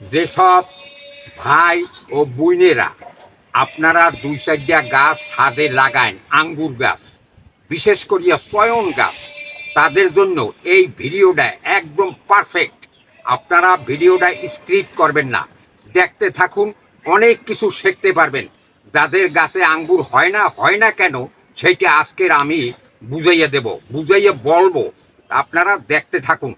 যেসব ভাই ও বোনেরা আপনারা দুই চারটা গাছ ছাদে লাগান, আঙ্গুর গাছ, বিশেষ করিয়া চয়ন গাছ, তাদের জন্য এই ভিডিওটা একদম পারফেক্ট আপনারা ভিডিওটা স্ক্রিপ্ট করবেন না। দেখতে থাকুন, অনেক কিছু শিখতে পারবেন। যাদের গাছে আঙ্গুর হয় না হয় না কেন সেইটা আজকের আমি বুঝাইয়া দেব, বুঝাইয়া বলব। আপনারা দেখতে থাকুন।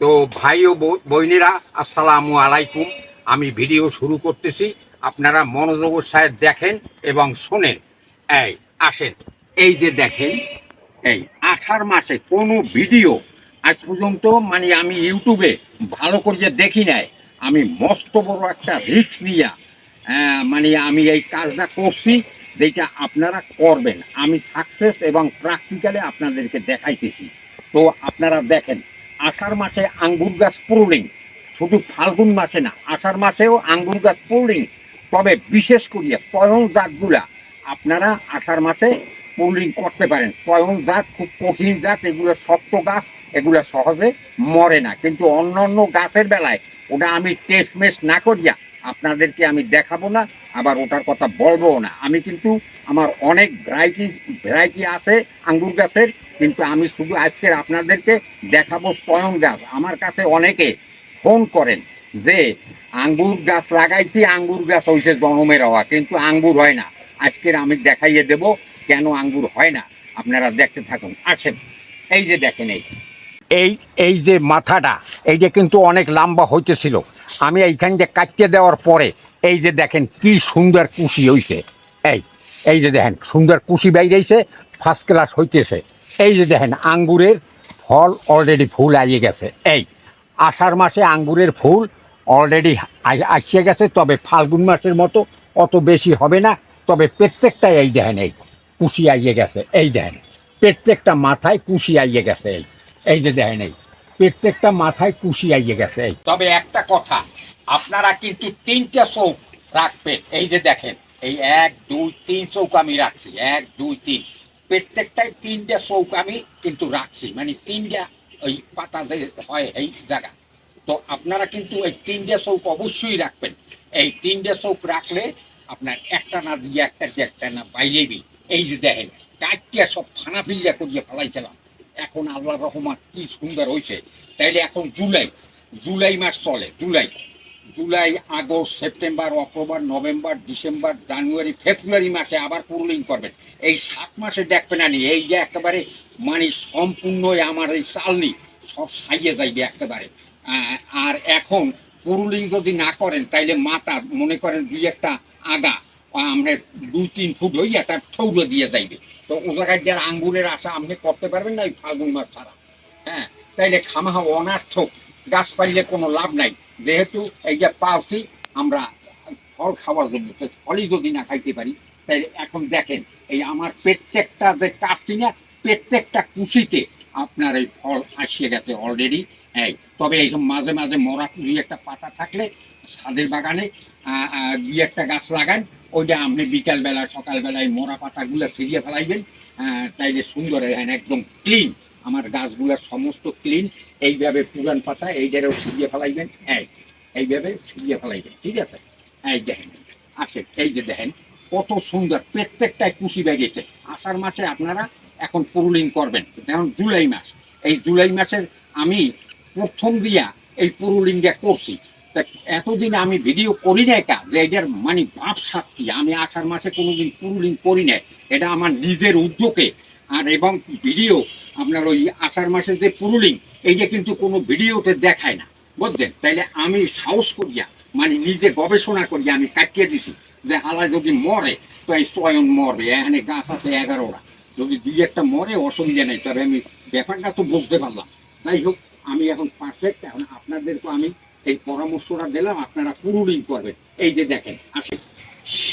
তো ভাই ও বোনেরা আসসালামু আলাইকুম। আমি ভিডিও শুরু করতেছি। আপনারা মনোযোগের সাহেব দেখেন এবং শোনেন। এই, আসেন। এই যে দেখেন, এই আষাঢ় মাসে কোনো ভিডিও আজ পর্যন্ত মানে আমি ইউটিউবে ভালো করে যে দেখি নাই। আমি মস্ত বড় একটা রিস্ক নিয়া মানে আমি এই কাজটা করছি যেটা আপনারা করবেন। আমি সাকসেস এবং প্র্যাকটিক্যালে আপনাদেরকে দেখাইতেছি। তো আপনারা দেখেন আষাঢ় মাসে আঙ্গুর গাছ প্রুলিং শুধু ফাল্গুন মাসে না, আষাঢ় মাসেও আঙ্গুর গাছ প্রুলিং তবে বিশেষ করে স্বয়ং জাতগুলা আপনারা আষাঢ় মাসে পোলিং করতে পারেন। স্বয়ং জাত, খুব কঠিন জাত, এগুলো শক্ত গাছ, এগুলো সহজে মরে না। কিন্তু অন্য অন্য গাছের বেলায় ওটা আমি টেস্ট মেস না করিয়া আপনাদেরকে আমি দেখাবো না, আবার ওটার কথা বলব না। আমি কিন্তু আমার অনেক ভ্যারাইটি ভ্যারাইটি আছে আঙ্গুর গাছের, কিন্তু আমি শুধু আজকের আপনাদেরকে দেখাবো স্বয়ং গাছ। আমার কাছে অনেকে ফোন করেন যে, আঙ্গুর গাছ লাগাইছি, আঙ্গুর গাছ হয়েছে জনমের হওয়া, কিন্তু আঙ্গুর হয় না। আজকের আমি দেখাইয়ে দেব কেন আঙ্গুর হয় না। আপনারা দেখতে থাকুন। আসেন। এই যে দেখেন এই। এই এই যে মাথাটা, এই যে কিন্তু অনেক লম্বা হইতেছিল। আমি এইখান যে কাটতে দেওয়ার পরে, এই যে দেখেন কি সুন্দর কুশি হইছে। এই এই যে দেখেন সুন্দর কুশি বাইরেছে ফার্স্ট ক্লাস হইতেছে। এই যে দেখেন আঙ্গুরের ফল অলরেডি ফুল আইয়ে গেছে। এই, আষাঢ় মাসে আঙ্গুরের ফুল অলরেডি আসিয়ে গেছে, তবে ফাল্গুন মাসের মতো অত বেশি হবে না। তবে প্রত্যেকটাই এই দেখেন এই কুশি আইয়ে গেছে। এই দেখেন, প্রত্যেকটা মাথায় কুশি আইয়ে গেছে এই। এই যে দেখেন এই, প্রত্যেকটা মাথায় কুশি আইয়ে গেছে, এই। তবে একটা কথা, আপনারা কিন্তু তিনটা চৌক রাখবেন। এই যে দেখেন, এই এক, দুই, তিন চৌক আমি রাখছি, এক, দুই, তিন। প্রত্যেকটাই তিনটা চৌক আমি কিন্তু রাখছি মানে তিনটা ওই পাতা যে হয় এই জায়গা। তো আপনারা কিন্তু এই তিনটে চৌক অবশ্যই রাখবেন। এই তিনটে চৌক রাখলে আপনার একটা না দিয়ে একটা দিয়ে একটা না বাইরেবি এই যে দেখেন কাটিয়া সব ফানা ফিল্লা করিয়ে ফেলাইছিলাম। এখন আল্লাহ রহমান কি সুন্দর হয়েছে তাইলে এখন জুলাই জুলাই মাস চলে, July. July, August, September, October, November, December, January, February মাসে আবার পুরুলিং করবেন। এই সাত মাসে দেখবেন আনি, এই যে একেবারে মানে সম্পূর্ণই আমার এই চালনি, সব সাইয়ে যাইবে একেবারে। আর এখন পুরুলিং যদি না করেন, তাইলে মাথা মনে করেন দুই একটা আগা আমরা দুই তিন ফুট হইয়া তার ঠৌলো দিয়ে যাইবে। তো ও জায়গায় যার আঙ্গুরের আশা আপনি করতে পারবেন না, এই ফাল্গুন মাস ছাড়া। হ্যাঁ তাইলে খামাহা অনার্থক গাছ পাইলে কোনো লাভ নাই। যেহেতু এই যে পালছি আমরা ফল খাওয়ার জন্য, তো ফলই যদি না খাইতে পারি তাই এখন দেখেন, এই আমার প্রত্যেকটা যে কাটছি না, প্রত্যেকটা কুশিতে আপনার এই ফল আসিয়ে গেছে অলরেডি এই, তবে এই মাঝে মাঝে মরা দুই একটা পাতা থাকলে, ছাদের বাগানে দুই একটা গাছ লাগান ওইটা আপনি বিকালবেলা সকালবেলায় মরা পাতাগুলো ছিঁড়িয়ে ফেলাইবেন আহ, তাইলে সুন্দর হয় একদম ক্লিন আমার গাছগুলোর সমস্ত ক্লিন এইভাবে পুরান পাতা এইটারও ছিঁড়িয়ে ফেলাইবেন এই এইভাবে ছিঁড়িয়ে ফেলাইবেন ঠিক আছে? এই দেখেন আসেন এই যে দেখেন কত সুন্দর প্রত্যেকটাই কুশি বেগেছে। আষাঢ় মাসে আপনারা এখন পুরুলিং করবেন যেমন জুলাই মাস। এই জুলাই মাসের আমি প্রথম দিয়া এই পুরুলিংটা করছি। এতদিন আমি ভিডিও করি নাই কা যে এটার মানে ভাবসাপ কি? আমি আষাঢ় মাসে কোনোদিন পুরুলিং করি নাই। এটা আমার নিজের উদ্যোগে। আর এবং ভিডিও আপনার ওই আষাঢ় মাসের যে পুরুলিং এইটা কিন্তু কোনো ভিডিওতে দেখায় না। বুঝলেন? তাইলে আমি সাহস করিয়া মানে নিজে গবেষণা করিয়া আমি কাটিয়ে দিছি যে হালায় যদি মরে, তো এই চয়ন মরবে। এখানে গাছ আছে এগারোটা। যদি দুই একটা মরে, অসুবিধা নেই। তবে আমি ব্যাপারটা তো বুঝতে পারলাম। যাই হোক, আমি এখন পারফেক্ট এখন আপনাদেরকে আমি এই পরামর্শটা দিলাম, আপনারা পুরুলিং করবেন। এই যে দেখেন আসে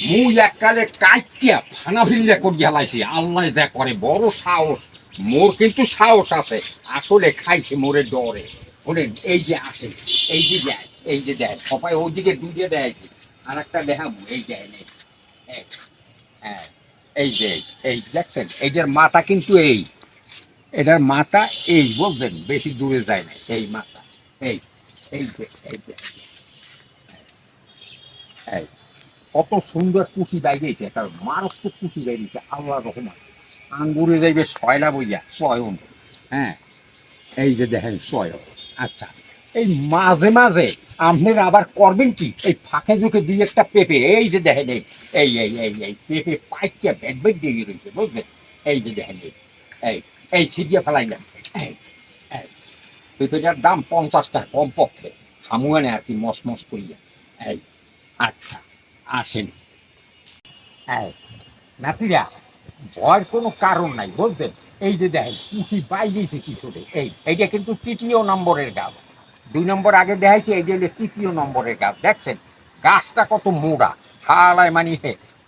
মুই এককালে কাইটিয়া ফানা ফিল্লা করিয়া লাইছি আল্লাহ যা করে, বড় সাহস। মোর কিন্তু সাহস আছে, আসলে খাইছে মোরে ডরে। ওরে এই যে আসে এই যে দেয়, এই যে দেয়, সবাই ওইদিকে দুইটা দেয় আর একটা দেখাবো, এই দেয় নেই হ্যাঁ এই যে, এই দেখছেন, এইটার মাথা কিন্তু এই। এটার মাথা এই বলতেন বেশি দূরে যায় না, এই মাথা, এই। এই কত সুন্দর কুচি বাইরেছে তার মারাত্মক কুচি বাইরেছে আল্লাহ রহমান। আঙ্গুরে যাইবে ছয়লা বইয়া ছয়ন হ্যাঁ এই যে দেখেন ছয়ন আচ্ছা এই মাঝে মাঝে আপনার আবার করবেন কি? এই ফাঁকে ঝুঁকে দুই একটা পেঁপে, এই যে দেখেন, এই এই এই এই এই পেঁপে পাইকে বেড বেড দিয়ে রয়েছে বুঝলেন? এই যে দেখেন, এই এই ছিটিয়ে ফেলাইলেন এই এই পেঁপেটার দাম পঞ্চাশ টাকা কমপক্ষে সামুয়ানে আর কি মস করিয়া। এই আচ্ছা আসেন। এই, নাতিরা, ভয়ের কোনো কারণ নাই বুঝলেন এই যে দেখেন কুচি পাই গেছে কিছুতে এই, এইটা কিন্তু তৃতীয় নম্বরের গাছ। দুই নম্বর আগে দেখাইছে এই যে তৃতীয় নম্বরের গাছ। দেখছেন, গাছটা কত মোড়া। হালায় মানে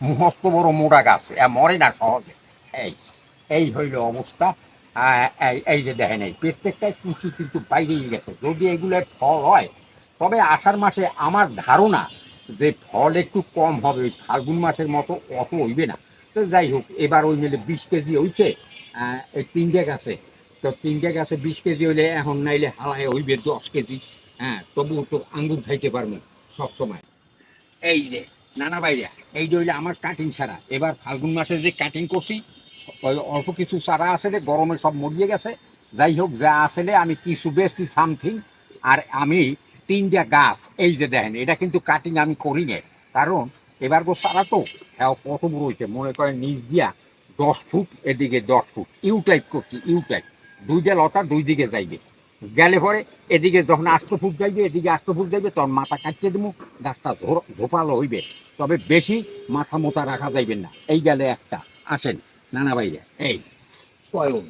মস্ত বড় মোড়া গাছ। মরে না সহজে। এই এই হইল অবস্থা। এই যে দেখেন, এই প্রত্যেকটাই কুচি কিন্তু বাইরেই গেছে। যদি এগুলোর ফল হয়, তবে আষাঢ় মাসে আমার ধারণা যে ফল একটু কম হবে, ওই ফাল্গুন মাসের মতো অত হইবে না। তো যাই হোক, এবার ওই মিলে বিশ কেজি হইছে এই তিনটে গাছে তো তিনটে গাছে বিশ কেজি হইলে এখন নাইলে হালায় হইবে দশ কেজি। হ্যাঁ তবু তো আঙ্গুর খাইতে পারব সব সময়। এই যে, নানা বাইরা এই যে হইলে আমার কাটিং ছাড়া। এবার ফাল্গুন মাসে যে কাটিং করছি অল্প কিছু চারা আসলে গরমে সব মরিয়ে গেছে। যাই হোক, যা আসলে আমি কিছু বেশি সামথিং আর আমি তিনটা গাছ, এই যে দেখেন, এটা কিন্তু কাটিং আমি করি না কারণ এবার গো সারা তো হ্যাঁ বড় হইছে মনে করেন নিচ দিয়া দশ ফুট, এদিকে দশ ফুট ইউ টাইপ করছি ইউ টাইপ দুইটা লতা দুই দিকে যাইবে। গেলে পরে এদিকে যখন আষ্ট ফুট যাইবে, এদিকে আষ্ট ফুট যাইবে, তখন মাথা কাটিয়ে দেবো, গাছটা ঝোপালো হইবে। তবে বেশি মাথা মোতা রাখা যাইবেন না। এই গেলে একটা, আসেন। নানা বাইরে। এই। স্বয়ং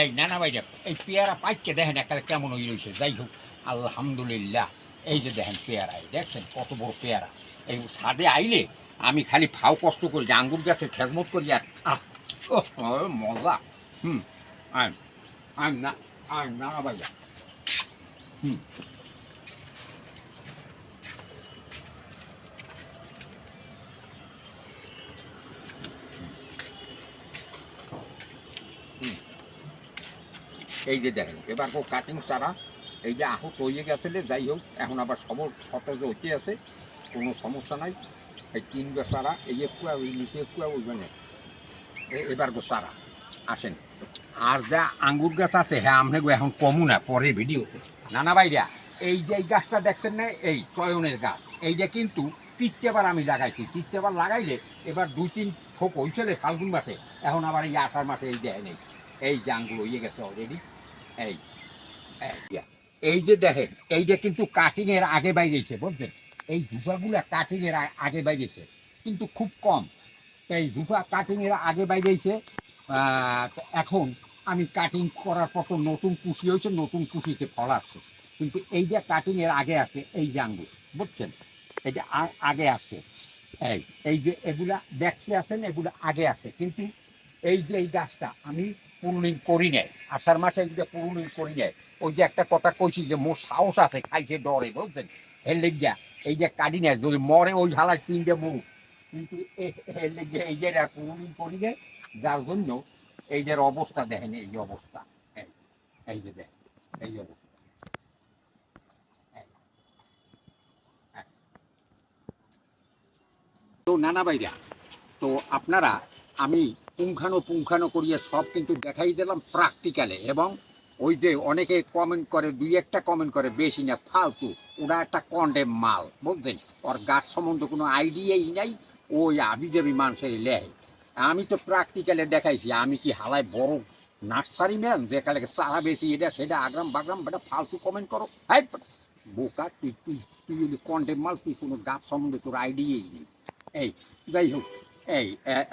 এই নানা বাইরে এই পেয়ারা পাইকে দেখেন একালে কেমন হয়ে রয়েছে যাই হোক আলহামদুলিল্লাহ এই যে দেখেন পেয়ারা এই দেখছেন কত বড় পেয়ারা। এই ছাদে আইলে আমি খালি ফাও কষ্ট করি যে আঙ্গুর গাছের খেজমত করি আর মজা। হুম আম আম না আম নানা বাইরে। হুম। এই যে দেখেন, এবার কো কাটিং চারা, এই যে আহত হয়ে গেছিলে যাই হোক, এখন আবার সবল সতেজ হতে আছে, কোনো সমস্যা নাই। এই তিন গো চারা, এই একুয়া ওই নিচে একুয়া ওই মানে এবার গো চারা, আসেন। আর যা আঙ্গুর গাছ আছে হ্যাঁ আপনি এখন কমু না পরে ভিডিওতে নানা ভাইরা, এই যে এই গাছটা দেখছেন না, এই চয়নের গাছ এইটা কিন্তু তিনটেবার আমি লাগাইছি তিনটেবার লাগাইলে এবার দুই তিন থোক হয়েছিল ফাল্গুন মাসে, এখন আবার এই আষাঢ় মাসে এই দেয় নেই। এই যে হয়ে গেছে অলরেডি এই এই যে। দেখেন এই যে কিন্তু কাটিং এর আগে বাইরেছে, বুঝছেন? এই ধুপাগুলো কাটিং এর আ- আগে বাইরেছে, কিন্তু খুব কম। এই ধুপা কাটিং এর আগে বাইরেছে এখন আমি কাটিং করার পর তো নতুন কুশি হয়েছে, নতুন কুশিতে ফল আসছে। কিন্তু এই যে কাটিং এর আগে আছে, এই যে আঙ্গুর বুঝছেন? এই যে আগে আসছে এই এই যে এগুলা দেখতে আছেন, এগুলো আগে আছে। কিন্তু এই যে এই গাছটা, আমি পুরুলিং করি নেয়। আষাঢ় মাসে এইটা পুরুলিং করি নেয়, ওই যে একটা কথা কইছি যে মোর সাহস আছে, খাইছে ডরে, বুঝছেন? এর লেগিয়া এই যে কাটি নেয়, যদি মরে ওই ঝালায় তিনটে মুখ। কিন্তু লেগিয়া এই যে পুরুলিং করি নেয়, যার জন্য এই যে অবস্থা দেখেন, এই যে অবস্থা। এই যে দেখেন, এই অবস্থা। তো নানা বাইরা তো আপনারা, আমি পুঙ্খানো পুঙ্খানো করিয়ে সব কিন্তু দেখাই দিলাম প্র্যাকটিক্যালে এবং ওই যে অনেকে কমেন্ট করে, দুই একটা কমেন্ট করে, বেশি না, ফালতু। ওরা একটা কন্ডেম মাল, বুঝছেন? ওর গাছ সম্বন্ধে কোনো আইডিয়াই নাই ওই আবি যাবি মানুষের লেহে। আমি তো প্র্যাকটিক্যালে দেখাইছি, আমি কি হালায় বড় নার্সারি ম্যান যে কালে চারা বেশি এটা সেটা আগ্রাম বাগ্রাম, বেটা ফালতু কমেন্ট করো। হ্যাঁ বোকা, তুই তুই তুই যদি কন্ডেম মাল, তুই কোনো গাছ সম্বন্ধে তোর আইডিয়াই নেই। এই, যাই হোক। এই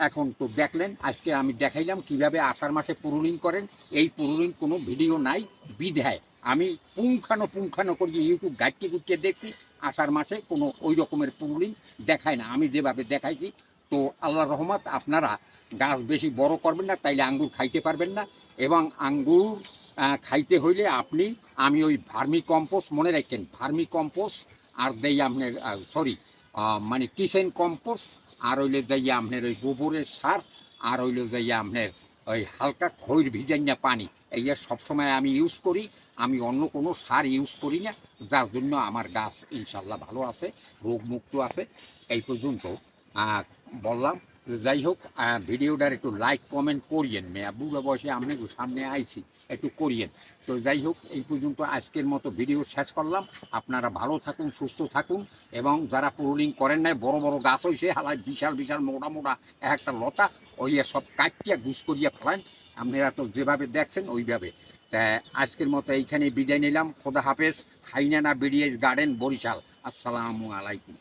এখন তো দেখলেন, আজকে আমি দেখাইলাম কীভাবে আষাঢ় মাসে পুরুলিং করেন। এই পুরুলিং কোনো ভিডিও নাই, বিধায়। আমি পুঙ্খানো পুঙ্খানো করে ইউটিউব ঘাটতে ঘুরতে দেখছি, আষাঢ় মাসে কোনো ওই রকমের পুরুলিং দেখায় না। আমি যেভাবে দেখাইছি, তো আল্লাহ রহমত আপনারা গাছ বেশি বড় করবেন না, তাইলে আঙ্গুর খাইতে পারবেন না। এবং আঙ্গুর খাইতে হইলে আপনি, আমি ওই ভার্মি কম্পোস্ট মনে রাখছেন ভার্মি কম্পোস্ট আর দেই আপনার সরি মানে কিচেন কম্পোস্ট আর হইলে যাই আপনার ওই গোবরের সার, আর হইলে যাই আপনার ওই হালকা খৈর ভিজাইয়া পানি। এই যে সবসময় আমি ইউজ করি, আমি অন্য কোনো সার ইউজ করি না, যার জন্য আমার গাছ ইনশাল্লাহ ভালো আছে, রোগমুক্ত আছে। এই পর্যন্ত বললাম। যাই হোক ভিডিওটার একটু লাইক কমেন্ট করিয়েন। মেয়া বুড়ো বয়সে আপনি সামনে আইছি, একটু করিয়েন। তো যাই হোক, এই পর্যন্ত আজকের মতো ভিডিও শেষ করলাম। আপনারা ভালো থাকুন, সুস্থ থাকুন এবং যারা পুরোলিং করেন নাই, বড় বড় গাছ হয়েছে হালায় বিশাল বিশাল, মোটা মোটা এক একটা লতা, ওই সব কাটিয়া গুছ করিয়া ফেলান। আপনারা তো যেভাবে দেখছেন, ওইভাবে। তা আজকের মতো এইখানে বিদায় নিলাম। খোদা হাফেজ। হাইনানা বিডিএস গার্ডেন, বরিশাল। আসসালামু আলাইকুম।